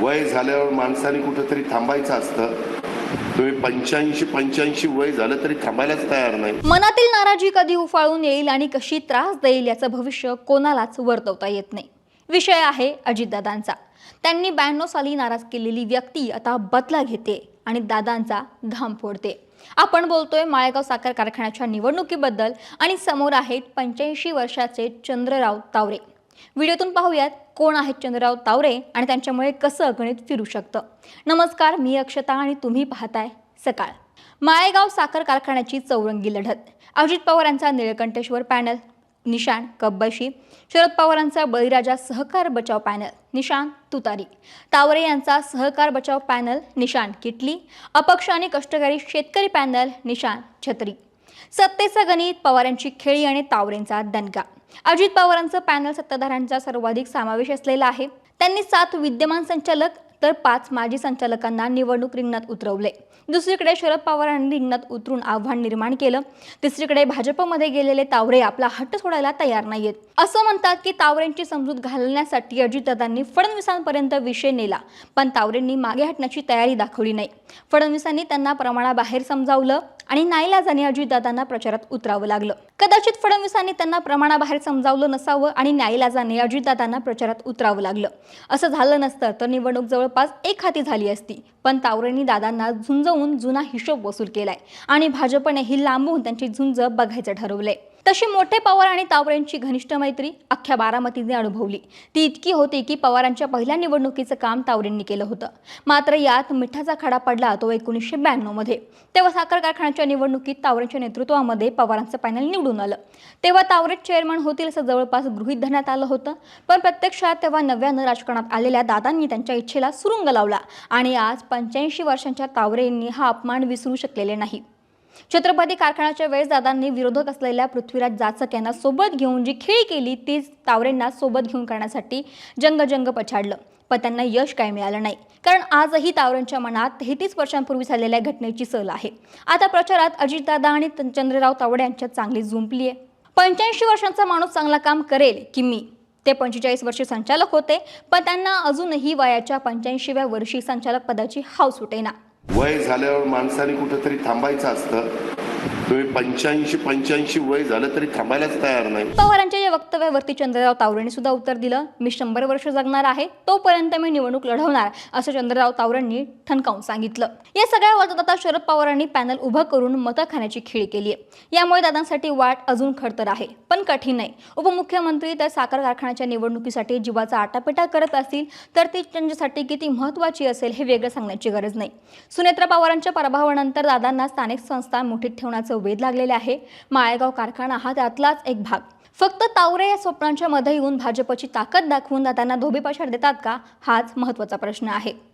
वय झाल्यावर माणसाने कुठंतरी थांबायचं असतं. तुम्ही पंच्याऐंशी पंच्याऐंशी वय झालं तरी थांबायलाच तयार नाही. मनातील नाराजी कधी उफाळून येईल आणि कशी त्रास देईल याचं भविष्य कोणालाच वर्तवता येत नाही. विषय आहे अजितदादांचा. त्यांनी ब्याण्णव साली नाराज केलेली व्यक्ती आता बदला घेते आणि दादांचा घाम फोडते. आपण बोलतोय माळेगाव साखर कारखान्याच्या निवडणुकीबद्दल आणि समोर आहेत पंच्याऐंशी वर्षाचे चंद्रराव तावरे. व्हिडिओतून पाहूयात कोण आहेत चंद्रराव तावरे आणि त्यांच्यामुळे कसं गणित फिरू शकतं. नमस्कार मी अक्षता आणि तुम्ही पाहताय सकाळ. माळेगाव साखर कारखान्याची चौरंगी लढत. अजित पवार यांचा निळकंठेश्वर पॅनल निशाण कब्बशी शरद पवारांचा बळीराजा सहकार बचाव पॅनल निशान तुतारी. तावरे यांचा सहकार बचाव पॅनल निशाण किटली. अपक्ष आणि कष्टकरी शेतकरी पॅनल निशाण छत्री. सत्तेचं गणित पवारांची खेळी आणि तावरेंचा दणका. अजित पवारांचं पॅनल सत्ताधाऱ्यांचा सर्वाधिक समावेश असलेला आहे. त्यांनी सात विद्यमान संचालक तर पाच माजी संचालकांना निवडणूक रिंगणात उतरवले. दुसरीकडे शरद पवारांनी रिंगणात उतरून आव्हान निर्माण केलं. तिसरीकडे भाजपमध्ये गेलेले तावरे आपला हट्ट सोडायला तयार नाहीयेत. असं म्हणतात की तावरेंची समजूत घालण्यासाठी अजितदादांनी फडणवीसांपर्यंत विषय नेला पण तावरेंनी मागे हटण्याची तयारी दाखवली नाही. फडणवीसांनी त्यांना प्रमाणाबाहेर समजावलं आणि नाईलाजाने अजितदादांना प्रचारात उतरावं लागलं. कदाचित फडणवीसांनी त्यांना प्रमाणाबाहेर समजावलं नसावं आणि नाईलाजाने अजितदादांना प्रचारात उतरावं लागलं. असं झालं नसतं तर निवडणूक जवळपास एक हाती झाली असती. पण तावरेंनी दादांना झुंजवून जुना हिशोब वसूल केलाय आणि भाजपने ही लांबून त्यांची झुंज बघायचं ठरवलंय. तशी मोठे पवार आणि तावरेंची घनिष्ठ मैत्री अख्ख्या बारामतीने अनुभवली. ती इतकी होती की पवारांच्या पहिल्या निवडणुकीचं काम तावरेंनी केलं होतं. मात्र यात मिठाचा खडा पडला तो एकोणीसशे ब्याण्णवमध्ये तेव्हा साखर कारखान्याच्या निवडणुकीत तावरेंच्या नेतृत्वामध्ये पवारांचं पॅनल निवडून आलं. तेव्हा तावरे चेअरमन होतील असं जवळपास गृहीत धरण्यात आलं होतं. पण प्रत्यक्षात तेव्हा नव्यानं राजकारणात आलेल्या दादांनी त्यांच्या इच्छेला सुरुंग लावला आणि आज पंच्याऐंशी वर्षांच्या तावरेंनी हा अपमान विसरू शकलेले नाही. छत्रपती कारखान्याच्या वेळेस दादांनी विरोधक असलेल्या पृथ्वीराज जाचक यांना सोबत घेऊन जी खेळी केली तीच तावरेंना सोबत घेऊन करण्यासाठी जंगजंग पछाडलं. पण त्यांना यश काय मिळालं नाही. कारण आजही तावरेंच्या मनात तेहतीस वर्षांपूर्वी झालेल्या घटनेची सल आहे. आता प्रचारात अजितदादा आणि चंद्रराव तावडे यांच्यात चांगली जुंपली आहे. पंच्याऐंशी वर्षांचा माणूस चांगला काम करेल की मी? ते पंचेचाळीस वर्षे संचालक होते पण त्यांना अजूनही वयाच्या पंच्याऐंशीव्या वर्षी संचालक पदाची हाव सुटेना वय झाल्यावर माणसाने कुठंतरी थांबायचं असतं. पंच्याऐंशी पंच्याऐंशी वय झालं तरी थांबायलाच तयार नाही. पवारांच्या या वक्तव्यावरती चंद्रराव तावरेंनी सुद्धा उत्तर दिलं. मी शंभर वर्ष जगणार आहे तोपर्यंत मी निवडणूक लढवणार असं चंद्रराव तावरेंनी ठणकावून सांगितलं. या सगळ्या वादात आता शरद पवारांनी पॅनल उभं करून मतं खाण्याची खेळी केली आहे यामुळे दादांसाठी वाट अजून खडतर आहे पण कठीण नाही. उपमुख्यमंत्री तर साखर कारखान्याच्या निवडणुकीसाठी जीवाचा आटापिटा करत असतील तर ती त्यांच्यासाठी किती महत्त्वाची असेल हे वेगळं सांगण्याची गरज नाही. सुनेत्रा पवारांच्या पराभवानंतर दादांना स्थानिक संस्था मुठीत ठेवण्याचं वेध लागलेले आहे. माळेगाव कारखाना हा त्यातलाच एक भाग. फक्त तावरे या स्वप्नांच्या मध्ये येऊन भाजपची ताकद दाखवून जाताना धोबीपाशार देतात का? हाच महत्त्वाचा प्रश्न आहे.